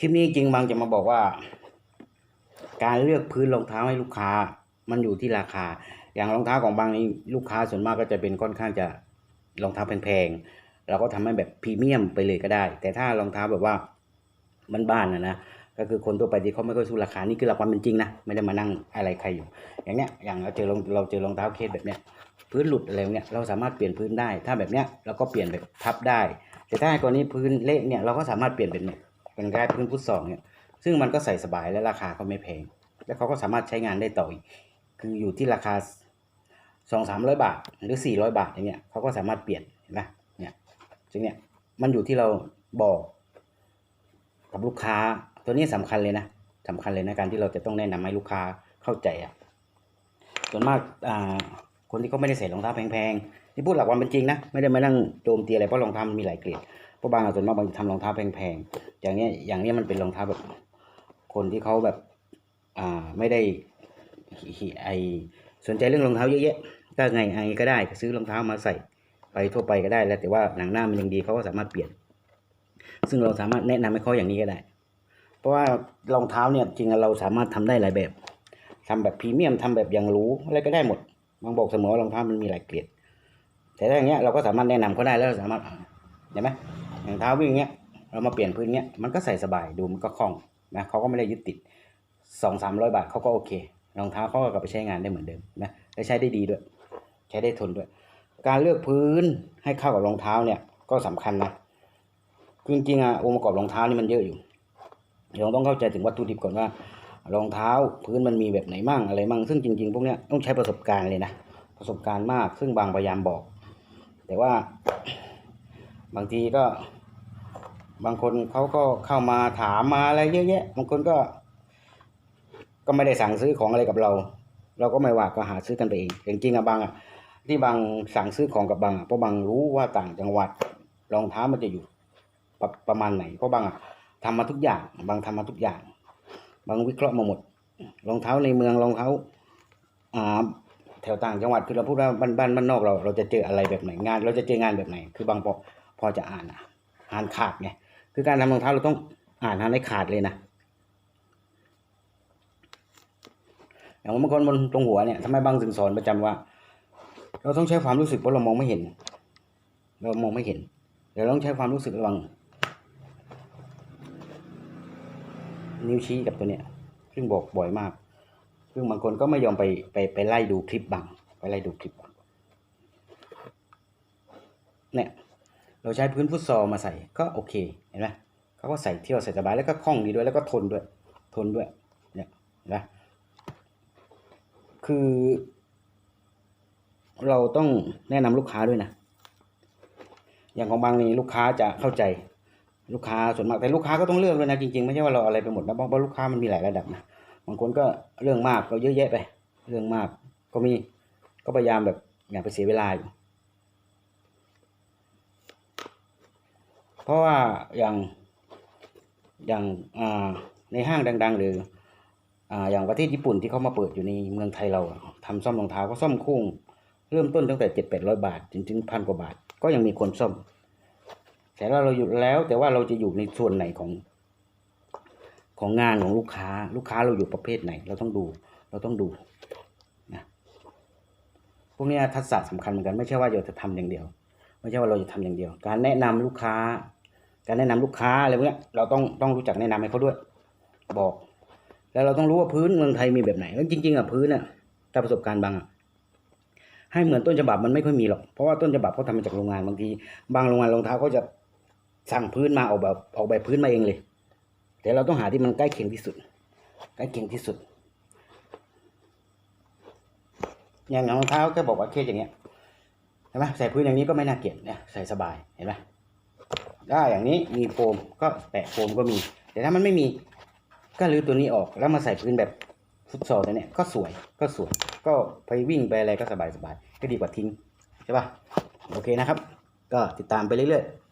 คลิปนี้จริงบางจะมาบอกว่า การเลือกพื้นรองเท้าให้ลูกค้า มันอยู่ที่ราคา อย่างรองเท้าของบางนี้ลูกค้าส่วนมากก็จะเป็นค่อนข้างจะรองเท้าแพงๆเราก็ทำให้แบบพรีเมียมไปเลยก็ได้ แต่ถ้ารองเท้าแบบว่ามันบ้านๆนะนะก็คือคนทั่วไปที่เขาไม่ค่อยสู้ราคานี่คือหลักความเป็นจริงนะไม่ได้มานั่งอะไรใครอยู่ อย่างเนี้ยอย่างเราเจอรองเราเจอรองเท้าเคสแบบเนี้ยพื้นหลุดอะไรเนี้ยเราสามารถเปลี่ยนพื้นได้ ถ้าแบบเนี้ยเราก็เปลี่ยนแบบพับได้ แต่ถ้ากรณีพื้นเละเนี่ยเราก็สามารถเปลี่ยนเป็นเนี่ย เป็นแค่พื้นฟุตสองเนี่ยซึ่งมันก็ใส่สบายและราคาก็ไม่แพง แล้วเขาก็สามารถใช้งานได้ต่ออีก คืออยู่ที่ราคาสองสามร้อยบาท หรือสี่ร้อยบาทอย่างเงี้ยเขาก็สามารถเปลี่ยนเห็นไหมเนี่ยซึ่งเนี่ยมันอยู่ที่เราบอกกับลูกค้าตัวนี้สำคัญเลยนะสำคัญเลยนะการที่เราจะต้องแนะนำให้ลูกค้าเข้าใจอะส่วนมากอ่าคนที่เขาไม่ได้ใส่รองเท้าแพงๆที่พูดหลักความเป็นจริงนะไม่ได้มานั่งโจมตีอะไรเพราะรองเท้ามันมีหลายเกรด เพราะบางส่วนมากบางจะทำรองเท้าแพงๆอย่างเนี้ยอย่างเนี้ยมันเป็นรองเท้าแบบคนที่เขาแบบอ่าไม่ได้หิไอสนใจเรื่องรองเท้าเยอะแยะก็ไงไงก็ได้ซื้อรองเท้ามาใส่ไปทั่วไปก็ได้แล้วแต่ว่าหนังหน้ามันยังดีเขาก็สามารถเปลี่ยน ซึ่งเราสามารถแนะนำให้เขาอย่างนี้ก็ได้ เพราะว่ารองเท้าเนี่ยจริงๆเราสามารถทำได้หลายแบบทำแบบพรีเมียมทำแบบอย่างรู้อะไรก็ได้หมดบางบอกเสมอว่ารองเท้ามันมีหลายเกรดแต่ถ้าอย่างเงี้ยเราก็สามารถแนะนำเขาได้แล้วเราสามารถเห็นไหม อย่างเท้าวิ่งเงี้ยเรามาเปลี่ยนพื้นเงี้ยมันก็ใส่สบายดูมันก็คล่องนะเขาก็ไม่ได้ยึดติดสองสามร้อยบาทเขาก็โอเครองเท้าเขาก็กลับไปใช้งานได้เหมือนเดิมนะและใช้ได้ดีด้วย ใช้ได้ทนด้วย การเลือกพื้นให้เข้ากับรองเท้าเนี่ยก็สำคัญนะจริงๆอะองค์ประกอบรองเท้านี่มันเยอะอยู่เราต้องเข้าใจถึงวัตถุดิบก่อนว่ารองเท้าพื้นมันมีแบบไหนมั่งอะไรมั่งซึ่งจริง ๆ พวกเนี้ยต้องใช้ประสบการณ์เลยนะประสบการณ์มาก ซึ่งบางพยายามบอก แต่ว่า บางทีก็ บางคนเขาก็เข้ามาถามมาอะไรเยอะแยะ บางคนก็ ก็ไม่ได้สั่งซื้อของอะไรกับเรา เราก็ไม่ว่าก็หาซื้อกันไปเองจริงๆอะบางอะที่บางสั่งซื้อของกับบางเพราะบางรู้ว่าต่างจังหวัดรองเท้ามันจะอยู่ประประมาณไหน เพราะบางอะทำมาทุกอย่าง บางทำมาทุกอย่าง บางวิเคราะห์มาหมดรองเท้าในเมืองรองเท้าอ่าแถวต่างจังหวัดคือเราพูดว่าบ้านบ้านบ้านนอกเราเราจะเจออะไรแบบไหนงาน เราจะเจองานแบบไหน คือบางพอ พอจะอ่านอะอ่านขาดไงคือการทำรองเท้าเราต้องอ่านอ่านให้ขาดเลยนะอย่างบางคนบนตรงหัวเนี่ยทำไมบางถึงสอนประจำว่า เราต้องใช้ความรู้สึกเพราะเรามองไม่เห็น เรามองไม่เห็นเดี๋ยวเราต้องใช้ความรู้สึกระวัง นิ้วชี้กับตัวเนี้ยซึ่งบอกบ่อยมาก ซึ่งบางคนก็ไม่ยอมไปไปไปไล่ดูคลิปบางไปไล่ดูคลิปบางเนี่ย เราใช้พื้นฟุตซอลมาใส่ก็โอเคเห็นไหมเขาก็ใส่เที่ยวใส่สบายแล้วก็คล่องดีด้วยแล้วก็ทนด้วย ทนด้วยเนี่ยเห็นไหมคือ เราต้องแนะนำลูกค้าด้วยนะ อย่างของบางนี่ลูกค้าจะเข้าใจ ลูกค้าส่วนมากแต่ลูกค้าก็ต้องเลือกด้วยนะจริงๆไม่ใช่ว่าเราอะไรไปหมดนะเพราะลูกค้ามันมีหลายระดับนะบางคนก็เรื่องมากก็เยอะแยะไป เรื่องมากก็มีก็พยายามแบบอย่าไปเสียเวลาอยู่ เพราะว่าอย่างอย่างในห้างดัง ๆ หรือออย่างประเทศญี่ปุ่นที่เขามาเปิดอยู่ในเมืองไทยเราอะทำซ่อมรองเท้าก็ซ่อมโค้งเริ่มต้นตั้งแต่เจ็ดแปดร้อยบาทจนถึงพันกว่าบาท ก็ยังมีคนซ่อม แต่ว่าเราอยู่แล้วแต่ว่าเราจะอยู่ในส่วนไหนของ ของงานของลูกค้า ลูกค้าเราอยู่ประเภทไหน เราต้องดู เราต้องดูนะพวกนี้ทักษะสำคัญเหมือนกันไม่ใช่ว่าเราจะทำอย่างเดียว ไม่ใช่ว่าเราจะทำอย่างเดียว การแนะนำลูกค้า การแนะนำลูกค้าอะไรพวกนี้เราต้องต้องรู้จักแนะนำให้เขาด้วย บอก แล้วเราต้องรู้ว่าพื้นเมืองไทยมีแบบไหนแล้วจริง ๆอะพื้นอะตามประสบการณ์บางอะให้เหมือนต้นฉบับมันไม่ค่อยมีหรอก เพราะว่าต้นฉบับเขาทำมาจากโรงงานบางที บางโรงงานรองเท้าเขาจะสั่งพื้นมาออกแบบออกแบบพื้นมาเองเลย แต่เราต้องหาที่มันใกล้เคียงที่สุด ใกล้เคียงที่สุด อย่างรองเท้าก็บอกว่าเคสอย่างเงี้ย เห็นไหมใส่พื้นอย่างนี้ก็ไม่น่าเกลียดเนี่ยใส่สบายเห็นไหมได้อย่างนี้มีโฟมก็แปะโฟมก็มี แต่ถ้ามันไม่มีก็รื้อตัวนี้ออกแล้วมาใส่พื้นแบบฟุตซอลตัวเนี้ยก็สวยก็สวย ก็ไปวิ่งไปอะไรก็สบายสบายก็ดีกว่าทิ้งใช่ป่ะโอเคนะครับ ก็ติดตามไปเรื่อยๆ